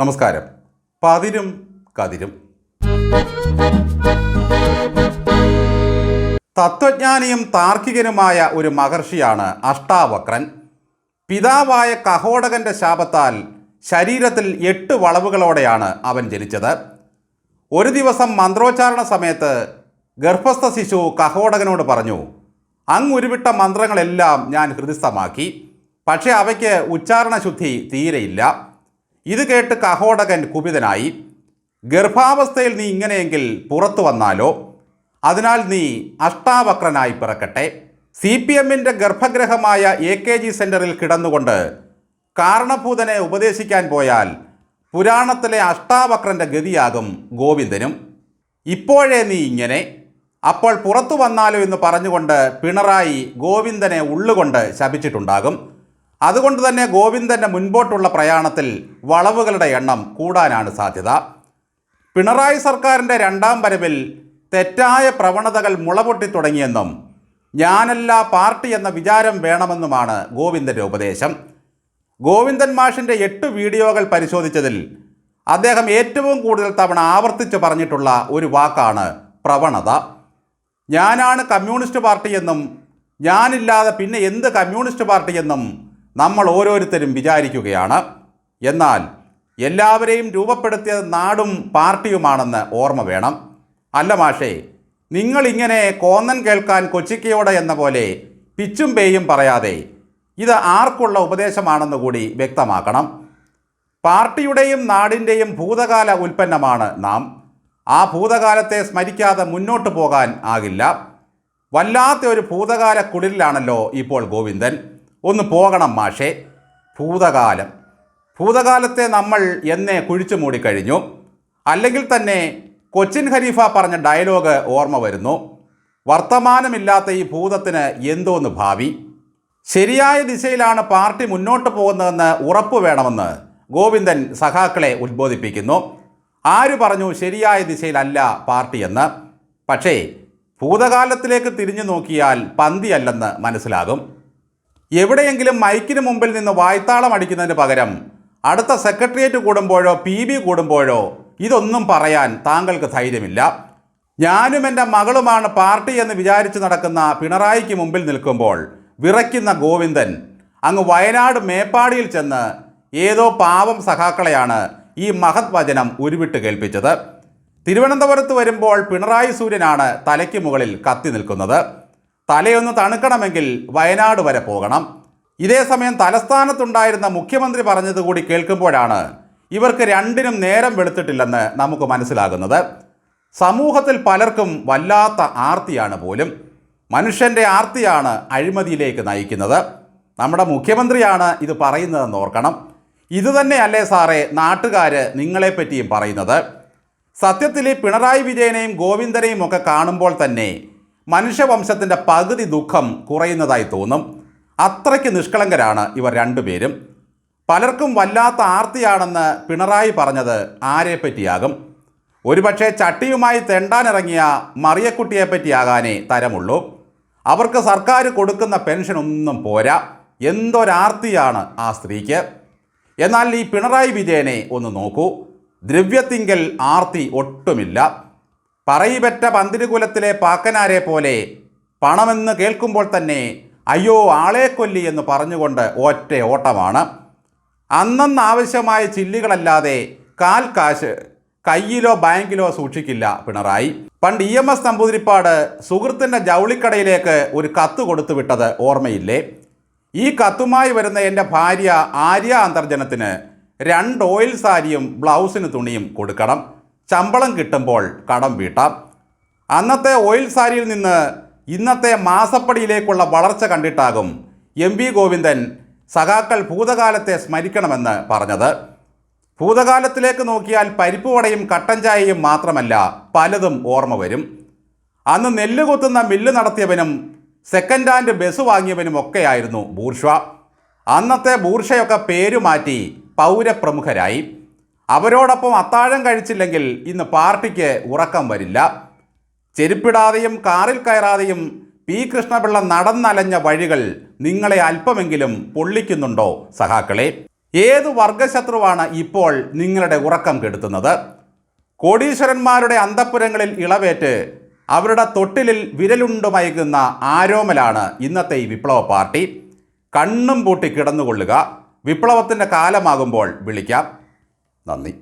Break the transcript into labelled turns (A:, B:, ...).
A: നമസ്കാരം. പതിരും കതിരും. തത്വജ്ഞാനിയും താർക്കികനുമായ ഒരു മഹർഷിയാണ് അഷ്ടാവക്രൻ. പിതാവായ കഹോടകന്റെ ശാപത്താൽ ശരീരത്തിൽ എട്ട് വളവുകളോടെയാണ് അവൻ ജനിച്ചത്. ഒരു ദിവസം മന്ത്രോച്ചാരണ സമയത്ത് ഗർഭസ്ഥ ശിശു കഹോടകനോട് പറഞ്ഞു അങ്ങ് ഉരുവിട്ട മന്ത്രങ്ങളെല്ലാം ഞാൻ ഹൃദിസ്ഥമാക്കി പക്ഷേ അവയ്ക്ക് ഉച്ചാരണ ശുദ്ധി തീരെയില്ല. ഇത് കേട്ട് കഹോടകൻ കുപിതനായി ഗർഭാവസ്ഥയിൽ നീ ഇങ്ങനെയെങ്കിൽ പുറത്തു വന്നാലോ? അതിനാൽ നീ അഷ്ടാവക്രനായി പിറക്കട്ടെ. സി പി എമ്മിന്റെ ഗർഭഗ്രഹമായ എ കെ ജി സെന്ററിൽ കിടന്നുകൊണ്ട് കാരണഭൂതനെ ഉപദേശിക്കാൻ പോയാൽ പുരാണത്തിലെ അഷ്ടാവക്രന്റെ ഗതിയാകും ഗോവിന്ദനും. ഇപ്പോഴേ നീ ഇങ്ങനെ അപ്പോൾ പുറത്തു വന്നാലോ എന്ന് പറഞ്ഞുകൊണ്ട് പിണറായി ഗോവിന്ദനെ ഉള്ളുകൊണ്ട് ശപിച്ചിട്ടുണ്ടാകും. അതുകൊണ്ട് തന്നെ ഗോവിന്ദന്റെ മുൻപോട്ടുള്ള പ്രയാണത്തിൽ വളവുകളുടെ എണ്ണം കൂടാനാണ് സാധ്യത. പിണറായി സർക്കാരിന്റെ രണ്ടാം വരവിൽ തെറ്റായ പ്രവണതകൾ മുളപൊട്ടി തുടങ്ങിയെന്നും ഞാനല്ല പാർട്ടി എന്ന വിചാരം വേണമെന്നുമാണ് ഗോവിന്ദന്റെ ഉപദേശം. ഗോവിന്ദൻ മാഷിന്റെ എട്ട് വീഡിയോകൾ പരിശോധിച്ചതിൽ അദ്ദേഹം ഏറ്റവും കൂടുതൽ തവണ ആവർത്തിച്ച് പറഞ്ഞിട്ടുള്ള ഒരു വാക്കാണ് പ്രവണത. ഞാനാണ് കമ്മ്യൂണിസ്റ്റ് പാർട്ടിയെന്നും ഞാനില്ലാതെ പിന്നെ എന്ത് കമ്മ്യൂണിസ്റ്റ് പാർട്ടിയെന്നും നമ്മൾ ഓരോരുത്തരും വിചാരിക്കുകയാണ്. എന്നാൽ എല്ലാവരെയും രൂപപ്പെടുത്തിയത് നാടും പാർട്ടിയുമാണെന്ന് ഓർമ്മ വേണം. അല്ല മാഷേ നിങ്ങളിങ്ങനെ കോന്നൻ കേൾക്കാൻ കൊച്ചിക്കയോടെ എന്ന പോലെ പിച്ചും പേയും പറയാതെ ഇത് ആർക്കുള്ള ഉപദേശമാണെന്ന് കൂടി വ്യക്തമാക്കണം. പാർട്ടിയുടെയും നാടിന്റെയും ഭൂതകാല ഉൽപ്പന്നമാണ് നാം. ആ ഭൂതകാലത്തെ സ്മരിക്കാതെ മുന്നോട്ട് പോകാൻ ആകില്ല. വല്ലാത്ത ഒരു ഭൂതകാല കുടിലാണല്ലോ ഇപ്പോൾ ഗോവിന്ദൻ. ഒന്ന് പോകണം മാഷേ. ഭൂതകാലം. ഭൂതകാലത്തെ നമ്മൾ എന്നേ കുഴിച്ചു മൂടിക്കഴിഞ്ഞു. അല്ലെങ്കിൽ തന്നെ കൊച്ചിൻ ഖലീഫ പറഞ്ഞ ഡയലോഗ് ഓർമ്മ വരുന്നു. വർത്തമാനമില്ലാത്ത ഈ ഭൂതത്തിന് എന്തോന്ന് ഭാവി? ശരിയായ ദിശയിലാണ് പാർട്ടി മുന്നോട്ട് പോകുന്നതെന്ന് ഉറപ്പ് വേണമെന്ന് ഗോവിന്ദൻ സഖാക്കളെ ഉദ്ബോധിപ്പിക്കുന്നു ആര് പറഞ്ഞു ശരിയായ ദിശയിലല്ല പാർട്ടിയെന്ന് പക്ഷേ ഭൂതകാലത്തിലേക്ക് തിരിഞ്ഞു നോക്കിയാൽ പന്തിയല്ലെന്ന് മനസ്സിലാകും. എവിടെയെങ്കിലും മൈക്കിന് മുമ്പിൽ നിന്ന് വായ്ത്താളം അടിക്കുന്നതിന് പകരം അടുത്ത സെക്രട്ടേറിയറ്റ് കൂടുമ്പോഴോ പി ബി കൂടുമ്പോഴോ ഇതൊന്നും പറയാൻ താങ്കൾക്ക് ധൈര്യമില്ല. ഞാനും എന്റെ മകളുമാണ് പാർട്ടി എന്ന് വിചാരിച്ച് നടക്കുന്ന പിണറായിക്ക് മുമ്പിൽ നിൽക്കുമ്പോൾ വിറയ്ക്കുന്ന ഗോവിന്ദൻ അങ്ങ് വയനാട് മേപ്പാടിയിൽ ചെന്ന് ഏതോ പാവം സഖാക്കളെയാണ് ഈ മഹത് വചനം ഉരുവിട്ട് കേൾപ്പിച്ചത്. തിരുവനന്തപുരത്ത് വരുമ്പോൾ പിണറായി സൂര്യനാണ് തലയ്ക്ക് മുകളിൽ കത്തി നിൽക്കുന്നത്. തലയൊന്ന് തണുക്കണമെങ്കിൽ വയനാട് വരെ പോകണം. ഇതേ സമയം തലസ്ഥാനത്തുണ്ടായിരുന്ന മുഖ്യമന്ത്രി പറഞ്ഞത് കൂടി കേൾക്കുമ്പോഴാണ് ഇവർക്ക് രണ്ടിനും നേരം വെളുത്തിട്ടില്ലെന്ന് നമുക്ക് മനസ്സിലാകുന്നത്. സമൂഹത്തിൽ പലർക്കും വല്ലാത്ത ആർത്തിയാണ് പോലും. മനുഷ്യന്റെ ആർത്തിയാണ് അഴിമതിയിലേക്ക് നയിക്കുന്നത്. നമ്മുടെ മുഖ്യമന്ത്രിയാണ് ഇത് പറയുന്നതെന്ന് ഓർക്കണം. ഇതുതന്നെയല്ലേ സാറേ നാട്ടുകാർ നിങ്ങളെപ്പറ്റിയും പറയുന്നത്. സത്യത്തിൽ പിണറായി വിജയനെയും ഗോവിന്ദനെയും ഒക്കെ കാണുമ്പോൾ തന്നെ മനുഷ്യവംശത്തിന്റെ പകുതി ദുഃഖം കുറയുന്നതായി തോന്നും. അത്രയ്ക്ക് നിഷ്കളങ്കരാണ് ഇവർ രണ്ടുപേരും. പലർക്കും വല്ലാത്ത ആർത്തിയാണെന്ന് പിണറായി പറഞ്ഞത് ആരെപ്പറ്റിയാകും ഒരുപക്ഷെ ചട്ടിയുമായി തെണ്ടാനിറങ്ങിയ മറിയക്കുട്ടിയെപ്പറ്റിയാകാനേ തരമുള്ളൂ. അവർക്ക് സർക്കാർ കൊടുക്കുന്ന പെൻഷൻ ഒന്നും പോരാ. എന്തൊരാർത്തിയാണ് ആ സ്ത്രീക്ക്? എന്നാൽ ഈ പിണറായി വിജയനെ ഒന്ന് നോക്കൂ. ദ്രവ്യത്തിങ്കൽ ആർത്തി ഒട്ടുമില്ല. പറയിപെറ്റ പന്തിരുകുലത്തിലെ പാക്കനാരെ പോലെ പണമെന്ന് കേൾക്കുമ്പോൾ തന്നെ അയ്യോ ആളെ കൊല്ലി എന്ന് പറഞ്ഞുകൊണ്ട് ഒറ്റ ഓട്ടമാണ്. അന്നന്ന് ആവശ്യമായ ചില്ലുകളല്ലാതെ കാൽ കാശ് കയ്യിലോ ബാങ്കിലോ സൂക്ഷിക്കില്ല പിണറായി. പണ്ട് ഇ എം എസ് നമ്പൂതിരിപ്പാട് സുഹൃത്തിന്റെ ജൗളിക്കടയിലേക്ക് ഒരു കത്ത് കൊടുത്തു വിട്ടത് ഓർമ്മയില്ലേ? ഈ കത്തുമായി വരുന്ന എന്റെ ഭാര്യ ആര്യ അന്തർജനത്തിന് രണ്ട് ഓയിൽ സാരിയും ബ്ലൗസിന് തുണിയും കൊടുക്കണം. ശമ്പളം കിട്ടുമ്പോൾ കടം വീട്ടാം. അന്നത്തെ ഓയിൽ സാരിയിൽ നിന്ന് ഇന്നത്തെ മാസപ്പടിയിലേക്കുള്ള വളർച്ച കണ്ടിട്ടാകും എം വി ഗോവിന്ദൻ സഖാക്കൾ ഭൂതകാലത്തെ സ്മരിക്കണമെന്ന് പറഞ്ഞത്. ഭൂതകാലത്തിലേക്ക് നോക്കിയാൽ പരിപ്പ് വടയും കട്ടൻ ചായയും മാത്രമല്ല പലതും ഓർമ്മ വരും. അന്ന് നെല്ല് കുത്തുന്ന മില്ല് നടത്തിയവനും സെക്കൻഡ് ഹാൻഡ് ബസ് വാങ്ങിയവനും ഒക്കെയായിരുന്നു ബൂർഷ അന്നത്തെ ബൂർഷയൊക്കെ പേരു മാറ്റി പൗരപ്രമുഖരായി. അവരോടൊപ്പം അത്താഴം കഴിച്ചില്ലെങ്കിൽ ഇന്ന് പാർട്ടിക്ക് ഉറക്കം വരില്ല. ചെരുപ്പിടാതെയും കാറിൽ കയറാതെയും പി കൃഷ്ണപിള്ള നടന്നലഞ്ഞ വഴികൾ നിങ്ങളെ അല്പമെങ്കിലും പൊള്ളിക്കുന്നുണ്ടോ സഹാക്കളെ ഏത് വർഗശത്രുവാണ് ഇപ്പോൾ നിങ്ങളുടെ ഉറക്കം കെടുത്തുന്നത്? കോടീശ്വരന്മാരുടെ അന്തപ്പുരങ്ങളിൽ ഇളവേറ്റ് അവരുടെ തൊട്ടിലിൽ വിരലുണ്ടുമയക്കുന്ന ആരോമലാണ് ഇന്നത്തെ ഈ വിപ്ലവ പാർട്ടി. കണ്ണും പൂട്ടി കിടന്നുകൊള്ളുക. വിപ്ലവത്തിന്റെ കാലമാകുമ്പോൾ വിളിക്കാം. നന്ദി